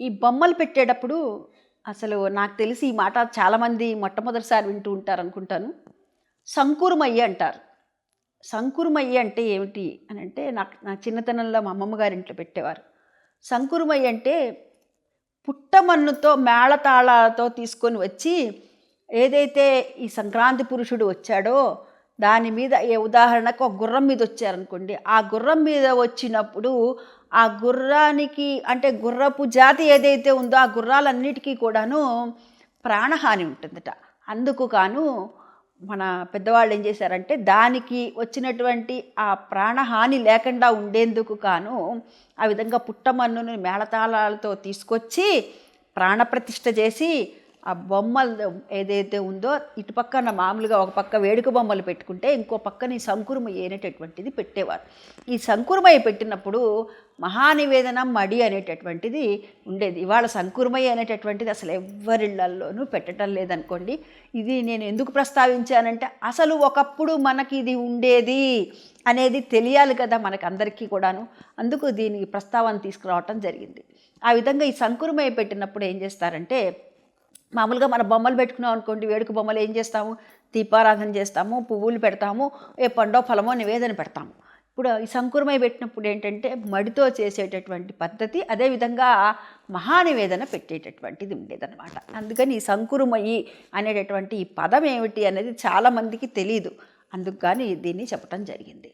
ఈ బొమ్మలు పెట్టేటప్పుడు అసలు నాకు తెలిసి ఈ మాట చాలామంది మొట్టమొదటిసారి వింటూ ఉంటారు అనుకుంటాను. సంకురుమయ్య అంటారు. సంకురుమయ్య అంటే ఏమిటి అని అంటే నాకు నా చిన్నతనంలో మా అమ్మమ్మ గారి ఇంట్లో పెట్టేవారు. సంకురుమయ్య అంటే పుట్టమన్నుతో మేళతాళాలతో తీసుకొని వచ్చి ఏదైతే ఈ సంక్రాంతి పురుషుడు వచ్చాడో దాని మీద ఏ ఉదాహరణకు ఒక గుర్రం మీద వచ్చారనుకోండి ఆ గుర్రం మీద వచ్చినప్పుడు ఆ గుర్రానికి అంటే గుర్రపు జాతి ఏదైతే ఉందో ఆ గుర్రాలన్నిటికీ కూడాను ప్రాణహాని ఉంటుందట. అందుకు కాను మన పెద్దవాళ్ళు ఏం చేశారంటే దానికి వచ్చినటువంటి ఆ ప్రాణహాని లేకుండా ఉండేందుకు కాను ఆ విధంగా పుట్టమన్నుని మేళతాళాలతో తీసుకొచ్చి ప్రాణప్రతిష్ఠ చేసి ఆ బొమ్మలు ఏదైతే ఉందో ఇటు పక్కన మామూలుగా ఒక పక్క వేడుక బొమ్మలు పెట్టుకుంటే ఇంకో పక్కన ఈ సంకురమయ్య అనేటటువంటిది పెట్టేవారు. ఈ సంకురుమయ్య పెట్టినప్పుడు మహానివేదన మడి అనేటటువంటిది ఉండేది. ఇవాళ సంకురుమయ్య అనేటటువంటిది అసలు ఎవరిళ్ళల్లోనూ పెట్టడం లేదనుకోండి. ఇది నేను ఎందుకు ప్రస్తావించానంటే అసలు ఒకప్పుడు మనకి ఇది ఉండేది అనేది తెలియాలి కదా మనకు అందరికీ కూడాను. అందుకు దీనికి ప్రస్తావన తీసుకురావటం జరిగింది. ఆ విధంగా ఈ సంకురుమయ్య పెట్టినప్పుడు ఏం చేస్తారంటే మామూలుగా మన బొమ్మలు పెట్టుకున్నాం అనుకోండి వేడుక బొమ్మలు ఏం చేస్తాము? దీపారాధన చేస్తాము పువ్వులు పెడతాము ఏ పండో ఫలమో నివేదన పెడతాము. ఇప్పుడు ఈ సంకురమై పెట్టినప్పుడు ఏంటంటే మడితో చేసేటటువంటి పద్ధతి అదేవిధంగా మహానివేదన పెట్టేటటువంటిది ఉండేదన్నమాట. అందుకని ఈ సంకురుమయి అనేటటువంటి ఈ పదం ఏమిటి అనేది చాలామందికి తెలియదు అందుకు కానీ దీన్ని చెప్పటం జరిగింది.